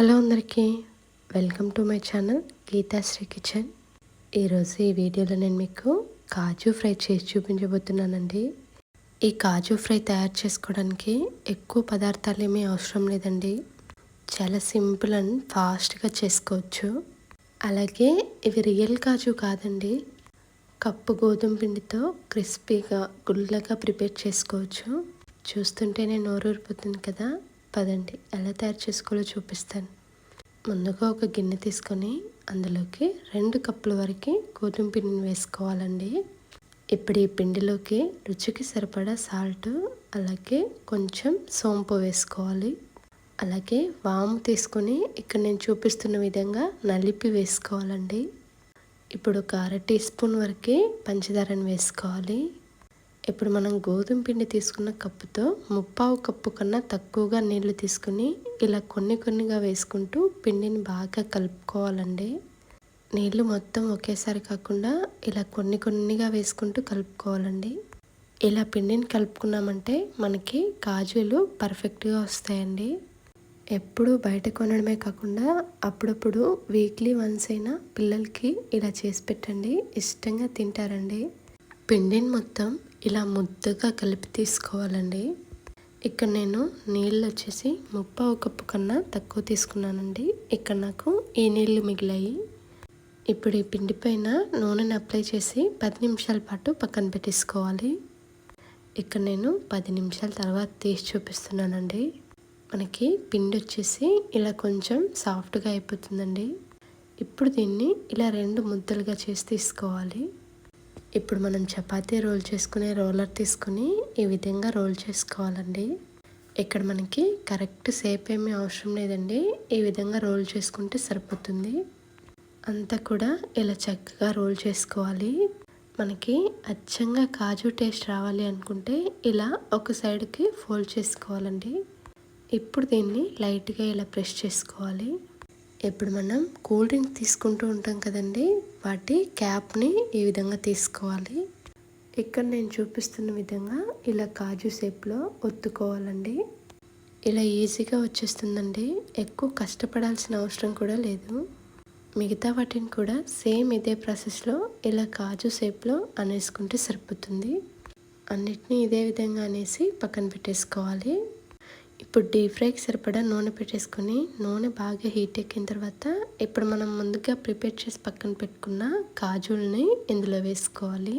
Hello అందరికీ welcome to my channel Geethasri kitchen. ఈరోజు ఈ వీడియోలో నేను మీకు కాజు ఫ్రై చేసి చూపించబోతున్నానండి. ఈ కాజు ఫ్రై తయారు చేసుకోవడానికి ఎక్కువ పదార్థాలు ఏమీ అవసరం లేదండి. చాలా సింపుల్ అండ్ ఫాస్ట్గా చేసుకోవచ్చు. అలాగే ఇవి రియల్ కాజు కాదండి. కప్పు గోధుమ పిండితో క్రిస్పీగా గుల్లగా ప్రిపేర్ చేసుకోవచ్చు. చూస్తుంటేనే నోరూరిపోతుంది కదా. పదండి ఎలా తయారు చేసుకోవాలో చూపిస్తాను. ముందుగా ఒక గిన్నె తీసుకొని అందులోకి రెండు కప్పుల వరకు గోధుమ పిండిని వేసుకోవాలండి. ఇప్పుడు ఈ పిండిలోకి రుచికి సరిపడా సాల్ట్ అలాగే కొంచెం సోంపు వేసుకోవాలి. అలాగే వాము తీసుకొని ఇక్కడ నేను చూపిస్తున్న విధంగా నలిపి వేసుకోవాలండి. ఇప్పుడు ఒక అర టీ స్పూన్ వరకు పంచదారని వేసుకోవాలి. ఇప్పుడు మనం గోధుమ పిండి తీసుకున్న కప్పుతో ముప్పావు కప్పు కన్నా తక్కువగా నీళ్ళు తీసుకుని ఇలా కొన్ని కొన్నిగా వేసుకుంటూ పిండిని బాగా కలుపుకోవాలండి. నీళ్ళు మొత్తం ఒకేసారి కాకుండా ఇలా కొన్ని కొన్నిగా వేసుకుంటూ కలుపుకోవాలండి. ఇలా పిండిని కలుపుకున్నామంటే మనకి కాజులు పర్ఫెక్ట్గా వస్తాయండి. ఎప్పుడు బయట కొనడమే కాకుండా అప్పుడప్పుడు వీక్లీ వన్స్ అయినా పిల్లలకి ఇలా చేసి పెట్టండి. ఇష్టంగా తింటారండి. పిండిని మొత్తం ఇలా ముద్దగా కలిపి తీసుకోవాలండి. ఇక్కడ నేను నీళ్ళు వచ్చేసి ముప్పావు కప్పు కన్నా తక్కువ తీసుకున్నానండి. ఇక్కడ నాకు ఈ నీళ్ళు మిగిలాయి. ఇప్పుడు ఈ పిండి పైన నూనెని అప్లై చేసి పది నిమిషాల పాటు పక్కన పెట్టేసుకోవాలి. ఇక్కడ నేను పది నిమిషాల తర్వాత తీసి చూపిస్తున్నానండి. మనకి పిండి వచ్చేసి ఇలా కొంచెం సాఫ్ట్గా అయిపోతుందండి. ఇప్పుడు దీన్ని ఇలా రెండు ముద్దలుగా చేసి తీసుకోవాలి. ఇప్పుడు మనం చపాతీ రోల్ చేసుకునే రోలర్ తీసుకుని ఈ విధంగా రోల్ చేసుకోవాలండి. ఇక్కడ మనకి కరెక్ట్ సేప్ ఏమీ అవసరం లేదండి. ఈ విధంగా రోల్ చేసుకుంటే సరిపోతుంది. అంతా కూడా ఇలా చక్కగా రోల్ చేసుకోవాలి. మనకి అచ్చంగా కాజు టేస్ట్ రావాలి అనుకుంటే ఇలా ఒక సైడ్కి ఫోల్డ్ చేసుకోవాలండి. ఇప్పుడు దీన్ని లైట్గా ఇలా ప్రెస్ చేసుకోవాలి. ఇప్పుడు మనం కూల్ డ్రింక్ తీసుకుంటూ ఉంటాం కదండి. వాటి క్యాప్ని ఈ విధంగా తీసుకోవాలి. ఇక్కడ నేను చూపిస్తున్న విధంగా ఇలా కాజు షేప్లో ఒత్తుకోవాలండి. ఇలా ఈజీగా వచ్చేస్తుందండి. ఎక్కువ కష్టపడాల్సిన అవసరం కూడా లేదు. మిగతా వాటిని కూడా సేమ్ ఇదే ప్రాసెస్లో ఇలా కాజు షేప్లో అనేసుకుంటే సరిపోతుంది. అన్నిటినీ ఇదే విధంగా అనేసి పక్కన పెట్టేసుకోవాలి. ఇప్పుడు డీప్ ఫ్రైకి సరిపడా నూనె పెట్టేసుకొని నూనె బాగా హీట్ ఎక్కిన తర్వాత ఇప్పుడు మనం ముందుగా ప్రిపేర్ చేసి పక్కన పెట్టుకున్న కాజుల్ని ఇందులో వేసుకోవాలి.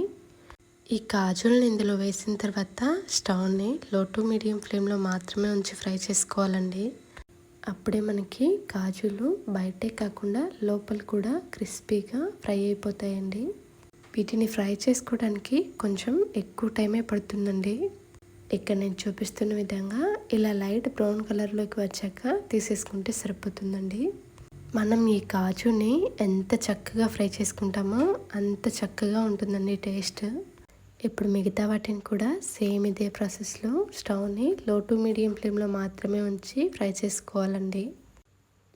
ఈ కాజుల్ని ఇందులో వేసిన తర్వాత స్టవ్ని లో టు మీడియం ఫ్లేమ్లో మాత్రమే ఉంచి ఫ్రై చేసుకోవాలండి. అప్పుడే మనకి కాజులు బయటే కాకుండా లోపల కూడా క్రిస్పీగా ఫ్రై అయిపోతాయండి. వీటిని ఫ్రై చేసుకోవడానికి కొంచెం ఎక్కువ టైమే పడుతుందండి. ఇక్కడ నేను చూపిస్తున్న విధంగా ఇలా లైట్ బ్రౌన్ కలర్లోకి వచ్చాక తీసేసుకుంటే సరిపోతుందండి. మనం ఈ కాజుని ఎంత చక్కగా ఫ్రై చేసుకుంటామో అంత చక్కగా ఉంటుందండి టేస్ట్. ఇప్పుడు మిగతా వాటిని కూడా సేమ్ ఇదే ప్రాసెస్లో స్టవ్ని లో టు మీడియం ఫ్లేమ్లో మాత్రమే ఉంచి ఫ్రై చేసుకోవాలండి.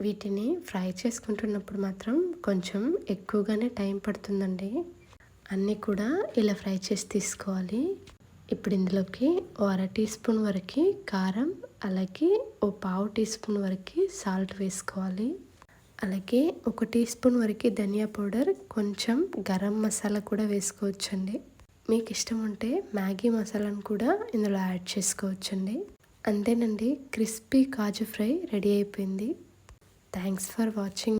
వీటిని ఫ్రై చేసుకుంటున్నప్పుడు మాత్రం కొంచెం ఎక్కువగానే టైం పడుతుందండి. అన్నీ కూడా ఇలా ఫ్రై చేసి తీసుకోవాలి. ఇప్పుడు ఇందులోకి ఓ అర టీ స్పూన్ వరకు కారం అలాగే ఓ పావు టీ స్పూన్ వరకు సాల్ట్ వేసుకోవాలి. అలాగే ఒక టీ స్పూన్ వరకు ధనియా పౌడర్ కొంచెం గరం మసాలా కూడా వేసుకోవచ్చండి. మీకు ఇష్టం ఉంటే మ్యాగీ మసాలాను కూడా ఇందులో యాడ్ చేసుకోవచ్చండి. అంతేనండి క్రిస్పీ కాజు ఫ్రై రెడీ అయిపోయింది. Thanks for watching.